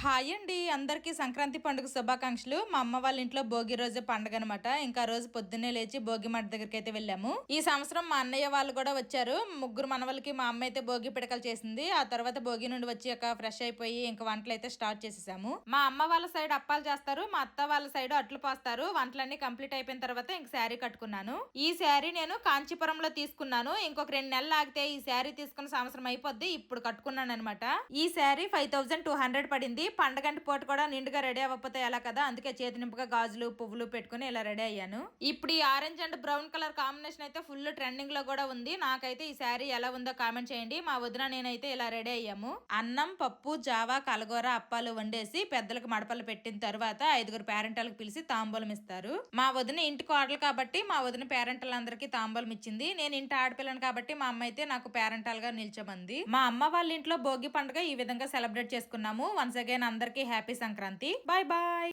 Hi అండి. అందరికీ సంక్రాంతి పండుగ శుభాకాంక్షలు. మా అమ్మ వాళ్ళ ఇంట్లో భోగి రోజు పండుగ అనమాట ఇంకా రోజు పొద్దున్నే లేచి భోగి మట్టి దగ్గరికి అయితే వెళ్ళాము. ఈ సంవత్సరం మా అన్నయ్య వాళ్ళు కూడా వచ్చారు. ముగ్గురు మనవలకి మా అమ్మ అయితే భోగి పిడకలు చేసింది. ఆ తర్వాత భోగి నుండి వచ్చి ఒక ఫ్రెష్ అయిపోయి ఇంకా వంటలు అయితే స్టార్ట్ చేసేసాము. మా అమ్మ వాళ్ళ సైడ్ అప్పాలు చేస్తారు. మా అత్త వాళ్ళ సైడ్ అట్లు పోస్తారు. వంటలన్నీ కంప్లీట్ అయిపోయిన తర్వాత ఇంక శారీ కట్టుకున్నాను. ఈ శారీ నేను కాంచీపురంలో తీసుకున్నాను. ఇంకొక రెండు నెలలు ఆగితే ఈ శారీ తీసుకున్న సంవత్సరం అయిపోద్ది. ఇప్పుడు కట్టుకున్నాను అనమాట ఈ sari five thousand two hundred పడింది. పండగంటి పూట కూడా నిండుగా రెడీ అవ్వకపోతే ఎలా కదా? అందుకే చేతి నింపుగా గాజులు పువ్వులు పెట్టుకుని ఇలా రెడీ అయ్యాను. ఇప్పుడు ఈ orange and brown colour combination అయితే ఫుల్ ట్రెండింగ్లో కూడా ఉంది. నాకైతే ఈ శారీ ఎలా ఉందో కామెంట్ చేయండి. మా వదిన నేనైతే ఇలా రెడీ అయ్యాము. అన్నం పప్పు జావా కలగూర అప్పాలు వండేసి పెద్దలకు మడపలు పెట్టిన తర్వాత ఐదుగురు పేరెంటాలకు పిలిచి తాంబూలం ఇస్తారు. మా వదిన ఇంటి కోడలు కాబట్టి మా వదిన పేరెంటలందరికీ తాంబూలం ఇచ్చింది. నేను ఇంటి ఆడపిల్లను కాబట్టి మా అమ్మ అయితే నాకు పేరెంటాలుగా నిల్చమంది. మా అమ్మ వాళ్ళ ఇంట్లో భోగి పండుగ ఈ విధంగా సెలబ్రేట్ చేసుకున్నాము. వన్స్ అగైన్ అందరికీ హ్యాపీ సంక్రాంతి. Bye bye.